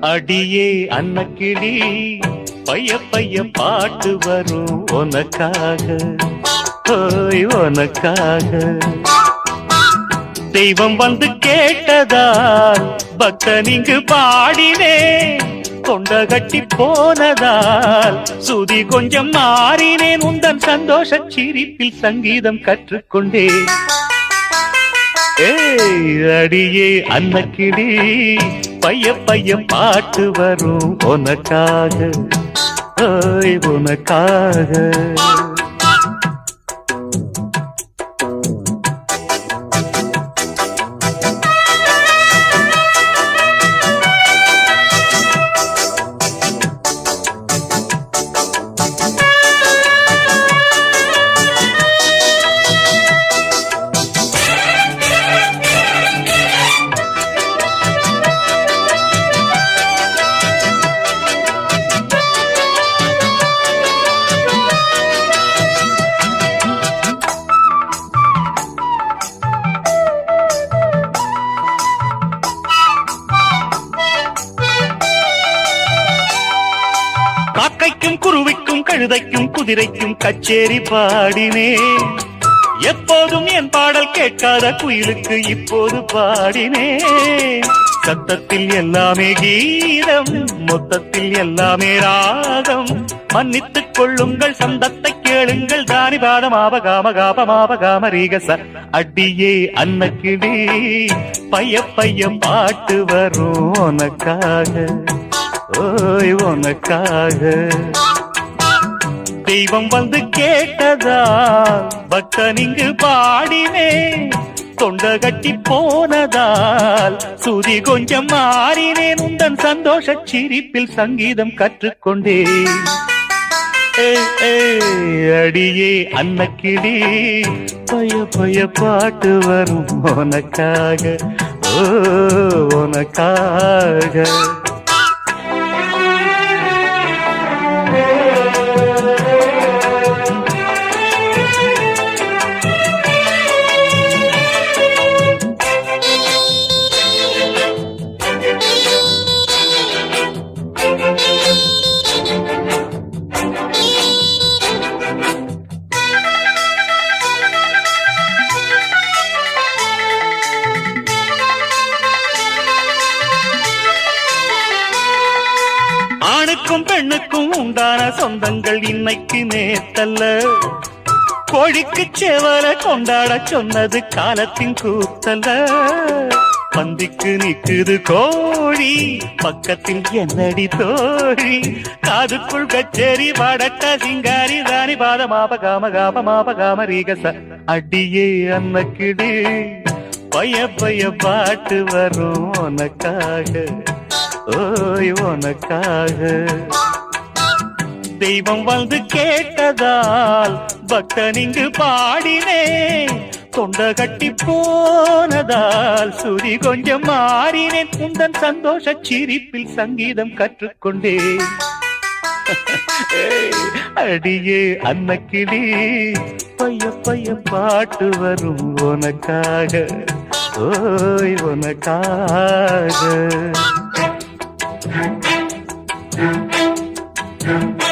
அடியே அன்னக்கிளி பைய பைய பாட்டு வரும் உனக்காக. ஓய் உனக்காக. தெய்வம் வந்து கேட்டதால் பக்தன் இங்கு பாடினே கொண்ட கட்டி போனதால் சுதி கொஞ்சம் மாறினேன். உந்தன் சந்தோஷ சிரிப்பில் சங்கீதம் கற்றுக்கொண்டே. ஏய் அடியே அன்னக்கிளி பைய பைய பாட்டு வரும் உனக்காக. உனக்காக. காக்கைக்கும் குருவிக்கும் கழுதைக்கும் குதிரைக்கும் கச்சேரி பாடினே. எப்போதும் என் பாடல் கேட்காத குயிலுக்கு இப்போது பாடினே. சத்தத்தில் எல்லாமே கீதம் மொத்தத்தில் எல்லாமே ராகம். மன்னித்துக் கொள்ளுங்கள் சந்தத்தை கேளுங்கள் தானி பாதம் ஆபகாம காபமாபகாம ரீகச அடியே அன்னக்கிடி பைய பைய பாட்டு வரும் உனக்காக. ஓய் உனக்காக. தெய்வம் வந்து கேட்டதா பக்தன் இங்கு பாடினே தொண்ட கட்டி போனதால் சுதி கொஞ்சம் மாறினேன் உந்தன் சந்தோஷ சிரிப்பில் சங்கீதம் கற்றுக்கொண்டே. அடியே அன்னக்கிடி பய பய பாட்டு வரும் உனக்காக. ஓ உனக்காக. ஆணுக்கும் பெண்ணுக்கும் உண்டான சொந்தங்கள் இன்னைக்கு நேத்தல்ல. கோழிக்கு சேவல கொண்டாட சொன்னது காலத்தின் கூத்தல்ல. பந்திக்கு நிற்குது கோழி பக்கத்தில் என்னடி தோழி? காதுக்குள் கச்சேரி வடக்க சிங்காரி ராணி பாத மாபகாம காப மாபகாம ரீகச அடியே அன்னக்கிடு பய பய பாட்டு வரும் உனக்காக. ஓய் உனக்காக. தெய்வம் வந்து கேட்டதால் பக்தன் இங்கு பாடினே தொண்ட கட்டி போனதால் சுதி கொஞ்சம் மாறினேன். உந்தன் சந்தோஷ சிரிப்பில் சங்கீதம் கற்றுக்கொண்டேன். அடியே அன்னக்கிளி. பைய பைய பாட்டு வரும் உனக்காக. ஓய் உனக்காக. Thank you.